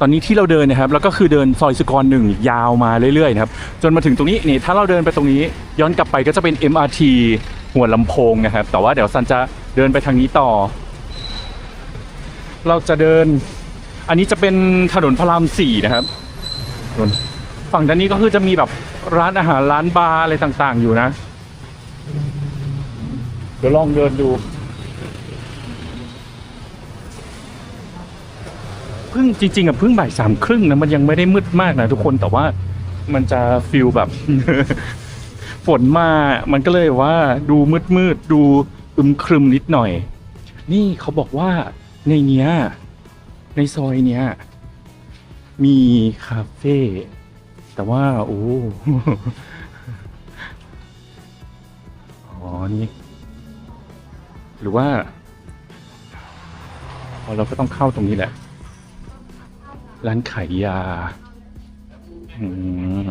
ตอนนี้ที่เราเดินนะครับแล้วก็คือเดินซอยสุกรหนึ่งยาวมาเรื่อยๆนะครับจนมาถึงตรงนี้นี่ถ้าเราเดินไปตรงนี้ย้อนกลับไปก็จะเป็น MRT หัวลำโพงนะครับ แต่ว่าเดี๋ยวซันจะเดินไปทางนี้ต่อ เราจะเดิน อันนี้จะเป็นถนนพระรามสี่นะครับฝั่งด้านนี้ก็คือจะมีแบบร้านอาหารร้านบาร์อะไรต่างๆ อยู่นะ เดี๋ยวลองเดินดู พิ่งจริงๆอะเพิ่งบ่ายสามครึ่งนะมันยังไม่ได้มืดมากนะทุกคนแต่ว่ามันจะฟิลแบบ ฝนมา มันก็เลยว่าดูมืดมืดๆดูอึมครึมนิดหน่อย นี่เขาบอกว่าในเนี้ย ในซอยเนี้ย มีคาเฟ่แต่ว่า โอ้อ๋อนี่หรือว่าเราก็ต้องเข้าตรงนี้แหละ ร้านขายยา อืม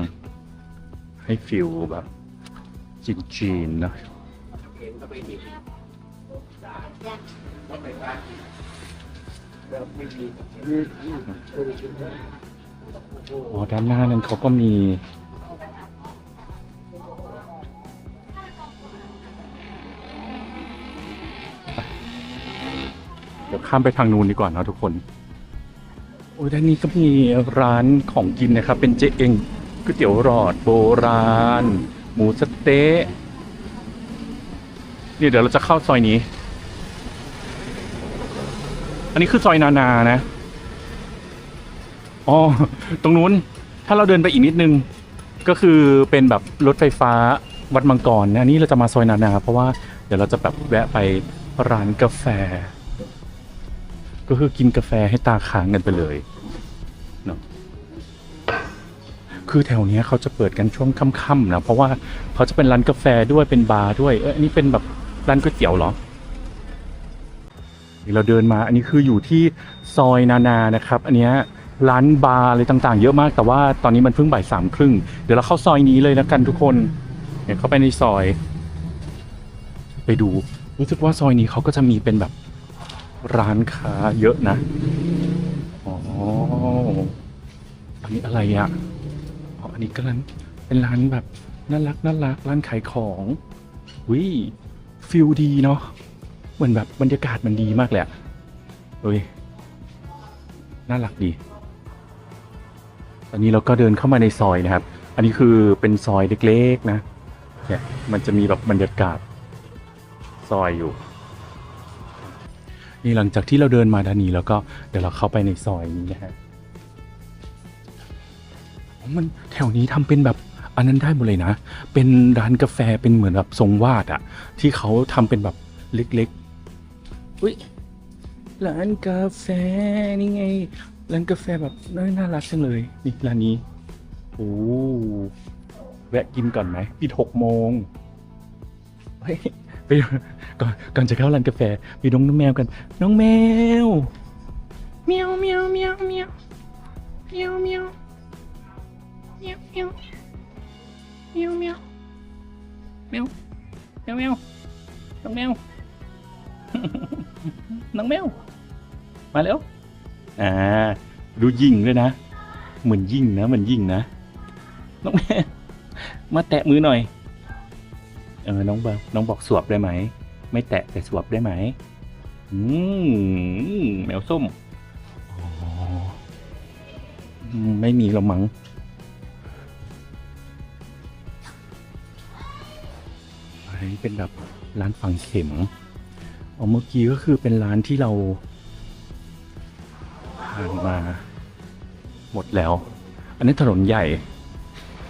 ให้ฟิลแบบ จีนๆเนอะอ๋อด้านหน้านั้นเขาก็มีเดี๋ยวข้ามไปทางนู้นดีกว่านะทุกคน โอ้ยด้านนี้ก็มีร้านของกินนะครับ เป็นเจเองก๋วยเตี๋ยวหลอดโบราณ หมูสะเต๊ะนี่เดี๋ยวเราจะเข้าซอยนี้ อันนี้คือซอยนานานะ อ๋อ ตรงนู้น ถ้าเราเดินไปอีกนิดนึง ก็คือเป็นแบบรถไฟฟ้าวัดมังกรนะนนี่เราจะมาซอยนานา เพราะว่าเดี๋ยวเราจะแบบแวะไปร้านกาแฟ ก็คือกินกาแฟให้ตาค้างกันไปเลยเนาะคือแถวเนี้ยเขาจะเปิดกันช่วงค่ำๆนะเพราะว่าเขาจะเป็นร้านกาแฟด้วยเป็นบาร์ด้วยเอ้ยอันนี้เป็นแบบร้านก๋วยเตี๋ยวเหรอ เราเดินมาอันนี้คืออยู่ที่ซอยนานานะครับ อันเนี้ยร้านบาร์อะไรต่างๆ เยอะมาก แต่ว่าตอนนี้มันเพิ่งบ่ายสามครึ่งเดี๋ยวเราเข้าซอยนี้เลยแล้วกันทุกคนเนี่ยเข้าไปในซอย ไปดู รู้สึกว่าซอยนี้เขาก็จะมีเป็นแบบ ร้านค้าเยอะนะ อ๋อ อันนี้อะไรอะ่ะ อ๋อ อันนี้ก็ร้านเป็นร้านแบบน่ารักน่ารักร้านขายของวิฟิลดีเนาะ เหมือนแบบบรรยากาศมันดีมากเลยอะเฮ้ย น่ารักดี ตอนนี้เราก็เดินเข้ามาในซอยนะครับ อันนี้คือเป็นซอยเล็กๆนะ เนี่ย มันจะมีแบบบรรยากาศซอยอยู่ นี่หลังจากที่เราเดินมาด้านนี้แล้วก็เดี๋ยวเราเข้าไปในซอยนี้นะฮะอ๋อมันแถวนี้ทำเป็นแบบอันนั้นได้หมดเลยนะ เป็นร้านกาแฟเป็นเหมือนแบบทรงวาดอะที่เขาทำเป็นแบบเล็กๆอุ้ยร้านกาแฟนี่ไงร้านกาแฟแบบน่ารักจังเลยนี่ร้านนี้โอ้แวะกินก่อนไหมปิดหกโมงเฮ้ย ไปก่อนก่อนจะเข้าร้านกาแฟไปดูน้องแมวกัน น้องแมวเมียวเมียวเมียวเมียวเมียวเมียวเมียวเมียวเมียวเมียวเมียวเมียวเมียวน้องแมวน้องแมวมาแล้วอ่าดูยิงด้วยนะเหมือนยิงนะเหมือนยิงนะน้องแมวมาแตะมือหน่อย เออน้องบอกน้องบอกสวบได้ไหม ไม่แตะแต่สวบได้ไหมอืมแมวส้มไม่มีหรอมั้งอันนี้เป็นแบบร้านฝังเข็มอ๋อเมื่อกี้ก็คือเป็นร้านที่เราผ่านมา หมดแล้ว อันนี้ถนนใหญ่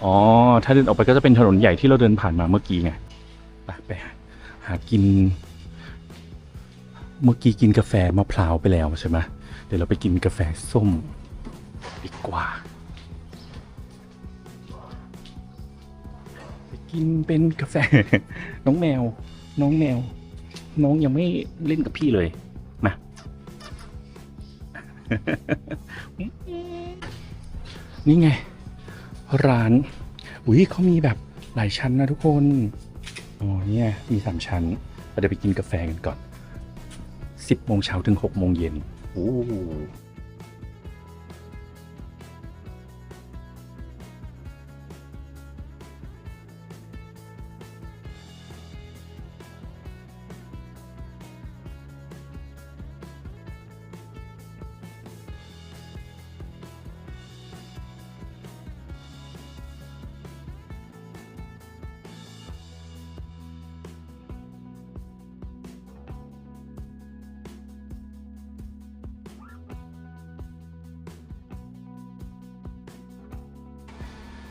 อ๋อ ถ้าเดินออกไปก็จะเป็นถนนใหญ่ที่เราเดินผ่านมาเมื่อกี้ไง ไปไปหาหากิน เมื่อกี้กินกาแฟมะพร้าวไปแล้วใช่ไหมเดี๋ยวเราไปกินกาแฟส้มดีกว่า ไปกินเป็นกาแฟ น้องแมว น้องแมว น้องยังไม่เล่นกับพี่เลยมานี่ไง ร้าน อุ้ยเขามีแบบหลายชั้นนะทุกคน อ๋อเนี่ยมีสามชั้นเราจะไปกินกาแฟกันก่อนสิบโมงเช้าถึงหกโมงเย็นโอ้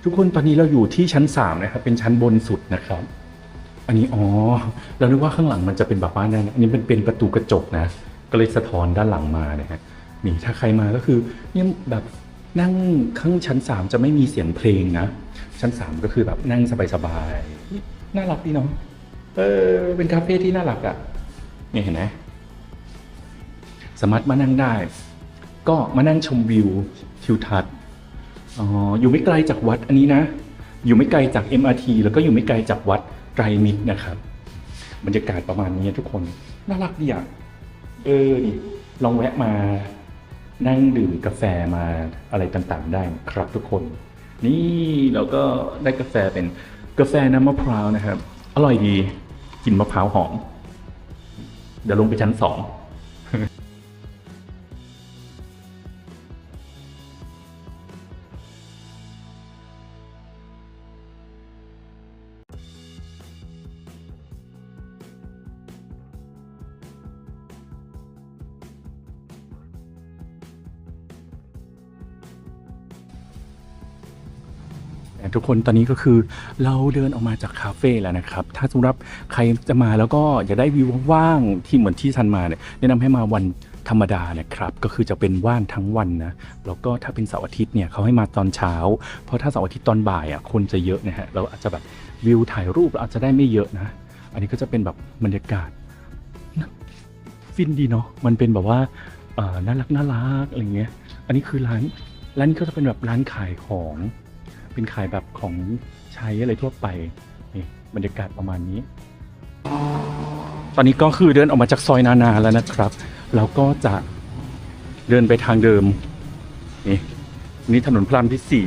ทุกคนตอนนี้เราอยู่ที่ชั้นสามนะครับเป็นชั้นบนสุดนะครับ อันนี้อ๋อเรานึกว่าข้างหลังมันจะเป็นแบบว่านั่นอันนี้เป็นเป็นประตูกระจกนะ ก็เลยสะท้อนด้านหลังมานะฮะนี่ถ้าใครมาก็คือเนี่ยแบบนั่งข้างชั้นสามจะไม่มีเสียงเพลงนะ ชั้นสามก็คือแบบนั่งสบายๆน่ารักดีเนาะเออเป็นคาเฟ่ที่น่ารักอะ่ะนี่เห็นไหมสามารถมานั่งได้ ก็มานั่งชมวิวทิวทัศน์ อ๋ออยู่ไม่ไกลจากวัดอันนี้นะ อยู่ไม่ไกลจาก MRT แล้วก็อยู่ไม่ไกลจากวัดไตรมิตรนะครับบรรยากาศประมาณนี้ทุกคนน่ารักดีอะเออนี่ลองแวะมานั่งดื่มกาแฟมาอะไรต่างๆ ได้ครับทุกคน นี่เราก็ได้กาแฟเป็นกาแฟน้ำมะพร้าวนะครับ อร่อยดีกลิ่นมะพร้าวหอม เดี๋ยวลงไปชั้นสอง ทุกคนตอนนี้ก็คือเราเดินออกมาจากคาเฟ่แล้วนะครับ ถ้าสมมติว่าใครจะมาแล้วก็อยากได้วิวว่างๆที่เหมือนที่ทันมาเนี่ยแนะนำให้มาวันธรรมดานะครับ ก็คือจะเป็นว่างทั้งวันนะ แล้วก็ถ้าเป็นเสาร์อาทิตย์เนี่ยเขาให้มาตอนเช้า เพราะถ้าเสาร์อาทิตย์ตอนบ่ายอะคนจะเยอะนะฮะเราอาจจะแบบวิวถ่ายรูปเราอาจจะได้ไม่เยอะนะ อันนี้ก็จะเป็นแบบบรรยากาศฟินดีเนาะมันเป็นแบบว่าน่ารักน่ารักอะไรเงี้ยอันนี้คือร้านร้านนี้ก็จะเป็นแบบร้านขายของ เป็นขายแบบของใช้อะไรทั่วไปนี่บรรยากาศประมาณนี้ ตอนนี้ก็คือเดินออกมาจากซอยนานาแล้วนะครับ แล้วก็จะเดินไปทางเดิม นี่นี่ถนนพระรามที่สี่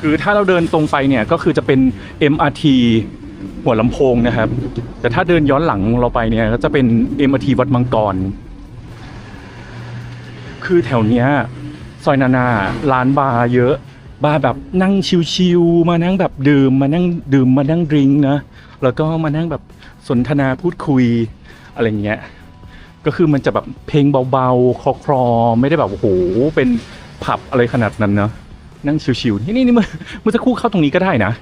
คือถ้าเราเดินตรงไปเนี่ยก็คือจะเป็น MRT หัวลำโพงนะครับ แต่ถ้าเดินย้อนหลังเราไปเนี่ยก็จะเป็น MRT วัดมังกร คือแถวเนี้ยซอยนานาร้านบาร์เยอะ บาร์แบบนั่งชิวๆมานั่งแบบดื่มมานั่งดื่มมานั่งดริงนะแล้วก็มานั่งแบบสนทนาพูดคุยอะไรเงี้ยก็คือมันจะแบบเพลงเบาๆคลอๆไม่ได้แบบโอ้โหเป็นผับอะไรขนาดนั้นเนาะนั่งชิวๆนี่นี่นี่มันมันจะคู่เข้าตรงนี้ก็ได้นะ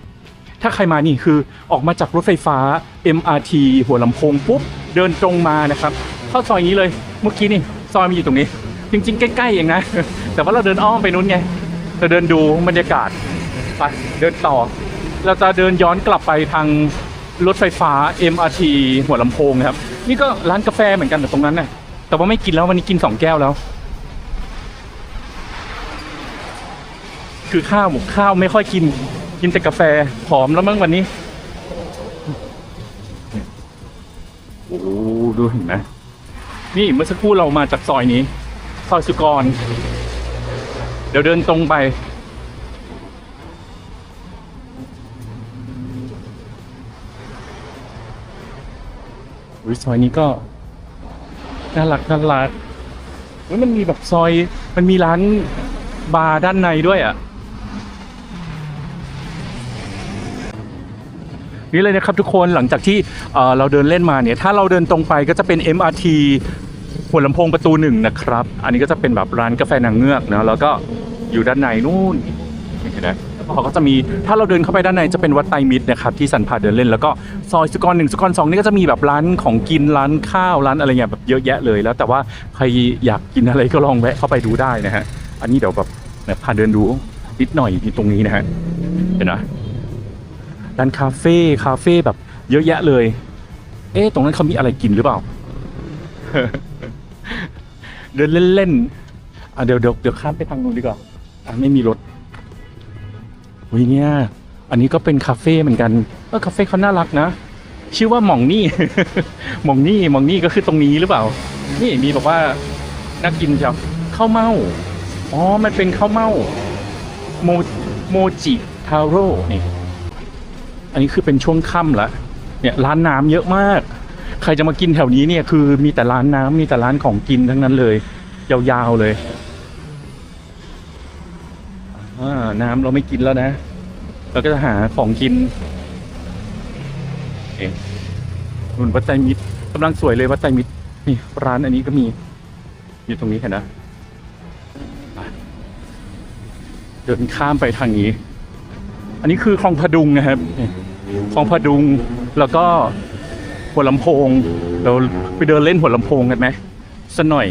ถ้าใครมานี่คือออกมาจากรถไฟฟ้า MRT หัวลำโพงปุ๊บเดินตรงมานะครับ เข้าซอยนี้เลยเมื่อกี้นี่ซอยมันอยู่ตรงนี้ จริง ๆ ใกล้ๆเองนะ แต่ว่าเราเดินอ้อมไปนู้นไง เราเดินดูบรรยากาศไปเดินต่อ เราจะเดินย้อนกลับไปทางรถไฟฟ้า MRT หัวลำโพงครับ นี่ก็ร้านกาแฟเหมือนกันแต่ตรงนั้นน่ะแต่ว่าไม่กินแล้ววันนี้กินสองแก้วแล้ว คือข้าวข้าวไม่ค่อยกิน กินแต่กาแฟผอมแล้วมั้งวันนี้โอ้ดูเห็นไหมนี่เมื่อสักครู่เรามาจากซอยนี้ซอยสุกร เดี๋ยวเดินตรงไป อุ๊ยซอยนี้ก็ น่ารักน่ารักเฮ้ยมันมีแบบซอย มันมีร้านบาร์ด้านในด้วยอะ นี่เลยนะครับทุกคนหลังจากที่เเราเดินเล่นมาเนี่ย ถ้าเราเดินตรงไปก็จะเป็น MRT หัวลำโพงประตูหนึ่งนะครับ อันนี้ก็จะเป็นแบบร้านกาแฟนางเงือกนะแล้วก็อยู่ด้านในนู่นเห็นไหมเขาก็จะมีถ้าเราเดินเข้าไปด้านในจะเป็นวัดไตรมิตรนะครับที่สันพาเดินเล่น แล้วก็ซอยสุกรหนึ่งสุกรสองนี่ก็จะมีแบบร้านของกินร้านข้าวร้านอะไรเงี้ยแบบเยอะแยะเลยแล้ว แต่ว่าใครอยากกินอะไรก็ลองแวะเข้าไปดูได้นะฮะอันนี้เดี๋ยวแบบพาเดินดูนิดหน่อยที่ตรงนี้นะฮะเห็นไหมร้านคาเฟ่คาเฟ่แบบเยอะแยะเลย เอ๊ะตรงนั้นเขามีอะไรกินหรือเปล่า เดินเล่นๆอะเดี๋ยวเดี๋ยวเดี๋ยวข้ามไปทางนู้นดีกว่าอะไม่มีรถวิเนี่ย อันนี้ก็เป็นคาเฟ่เหมือนกันเออคาเฟ่เขาน่ารักนะ ชื่อว่าหม่องนี่ หม่องนี่หม่องนี่ก็คือตรงนี้หรือเปล่า นี่มีบอกว่าน่ากินจังข้าวเม่าอ๋อ มันเป็นข้าวเม่าโมโมจิทาโร่นี่ อันนี้คือเป็นช่วงค่ำแล้วเนี่ยร้านน้ำเยอะมาก ใครจะมากินแถวนี้เนี่ยคือมีแต่ร้านน้ำมีแต่ร้านของกินทั้งนั้นเลย ยาวๆเลยน้ำเราไม่กินแล้วนะ เราก็จะหาของกินเองนุ่นวัดใจมิตรกำลังสวยเลยวัดใจมิตรนี่ร้านอันนี้ก็มี อยู่ตรงนี้เห็นนะเดินข้ามไปทางนี้ อันนี้คือคลองพดุงนะครับคลองพดุงแล้วก็ หัวลำโพง เราไปเดินเล่นหัวลำโพงกันไหมสักหน่อย